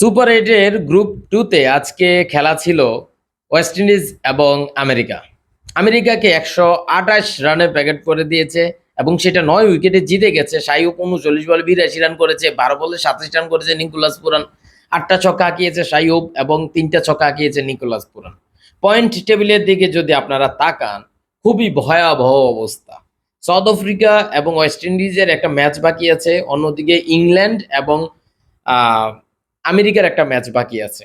Super এইটের group টুতে আজকে খেলা ছিল ওয়েস্ট ইন্ডিজ এবং আমেরিকা। আমেরিকাকে একশো আঠাশ রানে প্যাকেট করে দিয়েছে এবং সেটা নয় উইকেটে জিতে গেছে। সাইউপ উনচল্লিশ বলে বিরাশি রান করেছে, বারো বলে সাতাশ রান করেছে নিকোলাস পুরান, আটটা ছক্কা আঁকিয়েছে সাইউপ এবং তিনটা ছক্কা আঁকিয়েছে নিকোলাস পুরান। পয়েন্ট টেবিলের দিকে যদি আপনারা তাকান, খুবই ভয়াবহ অবস্থা। সাউথ আফ্রিকা এবং ওয়েস্ট ইন্ডিজের একটা ম্যাচ বাকি আছে, অন্যদিকে ইংল্যান্ড এবং আমেরিকার একটা ম্যাচ বাকি আছে।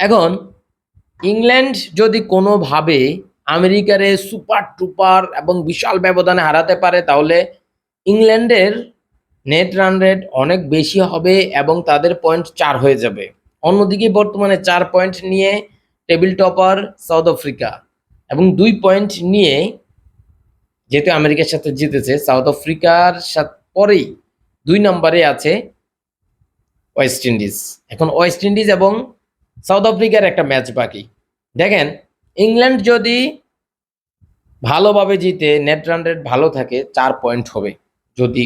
এখন ইংল্যান্ড যদি কোনোভাবে আমেরিকারে সুপার টুপার এবং বিশাল ব্যবধানে হারাতে পারে, তাহলে ইংল্যান্ডের নেট রান রেট অনেক বেশি হবে এবং তাদের পয়েন্ট চার হয়ে যাবে। অন্যদিকে বর্তমানে চার পয়েন্ট নিয়ে টেবিল টপার সাউথ আফ্রিকা এবং দুই পয়েন্ট নিয়ে যেহেতু আমেরিকার সাথে জিতেছে, সাউথ আফ্রিকার পরেই দুই নম্বরে আছে ওয়েস্ট ইন্ডিজ এখন ওয়েস্ট ইন্ডিজ এবং সাউথ আফ্রিকার একটা ম্যাচ বাকি। দেখেন ইংল্যান্ড যদি ভালোভাবে জিতে নেট রান রেট ভালো থাকে, চার পয়েন্ট হবে, যদি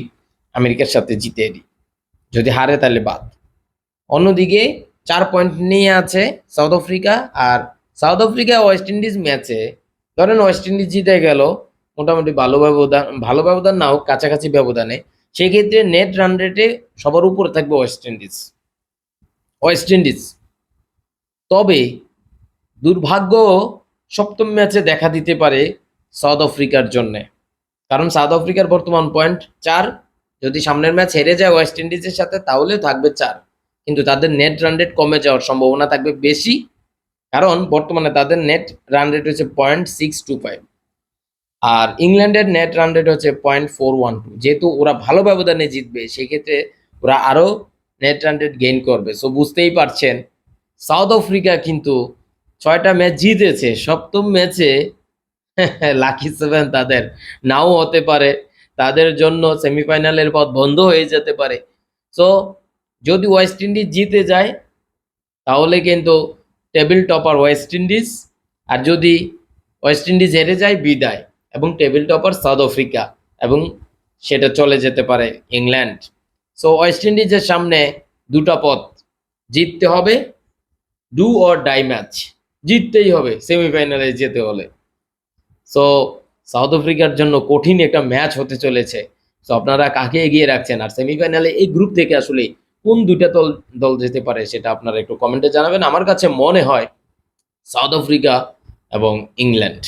আমেরিকার সাথে জিতে এরি যদি হারে তাহলে বাদ। অন্যদিকে চার পয়েন্ট নিয়ে আছে সাউথ আফ্রিকা আর সাউথ আফ্রিকা ওয়েস্ট ইন্ডিজ ম্যাচে ধরেন ওয়েস্ট ইন্ডিজ জিতে গেল, মোটামুটি ভালো ব্যবধান ভালো ব্যবধান না হোক, কাছাকাছি ব্যবধানে সেক্ষেত্রে নেট রান রেটে সবার উপরে থাকবে ওয়েস্ট ইন্ডিজ ওয়েস্ট ইন্ডিজ তবে দুর্ভাগ্য সপ্তম ম্যাচে দেখা দিতে পারে সাউথ আফ্রিকার জন্যে। কারণ সাউথ আফ্রিকার বর্তমান পয়েন্ট চার। যদি সামনের ম্যাচ হেরে যায় ওয়েস্ট ইন্ডিজের সাথে, তাহলে থাকবে চার। কিন্তু তাদের নেট রান রেট কমে যাওয়ার সম্ভাবনা থাকবে বেশি। কারণ বর্তমানে তাদের নেট রান রেট হচ্ছে পয়েন্ট সিক্স টু ফাইভ আর ইংল্যান্ডের নেট রান রেট হচ্ছে পয়েন্ট ফোর ওয়ান টু যেহেতু ওরা ভালো ব্যবধানে জিতবে, সেক্ষেত্রে ওরা আরও নেট রান রেট গেইন করবে। সো বুঝতেই পারছেন সাউথ আফ্রিকা কিন্তু ছয়টা ম্যাচ জিতেছে। সপ্তম ম্যাচে লাকি সেভেন তাদের নাও হতে পারে। তাদের জন্য সেমিফাইনালের পথ বন্ধ হয়ে যেতে পারে। সো যদি ওয়েস্ট ইন্ডিজ জিতে যায়, তাহলে কিন্তু টেবিল টপার ওয়েস্ট ইন্ডিজ আর যদি ওয়েস্ট ইন্ডিজ হেরে যায়, বিদায়। এবং টেবিল টপার সাউথ আফ্রিকা এবং সেটা চলে যেতে পারে ইংল্যান্ড সো ওয়েস্ট ইন্ডিজের সামনে দুটো পথ। জিততে হবে ডু অর ডাই ম্যাচ জিততেই হবে সেমিফাইনালে যেতে হলে। সো সাউথ আফ্রিকার জন্য কঠিন একটা ম্যাচ হতে চলেছে। সো আপনারা কাকে এগিয়ে রাখছেন? আর সেমিফাইনালে এই গ্রুপ থেকে আসলে কোন দুইটা দল দল যেতে পারে সেটা আপনারা একটু কমেন্টে জানাবেন। আমার কাছে মনে হয় সাউথ আফ্রিকা এবং ইংল্যান্ড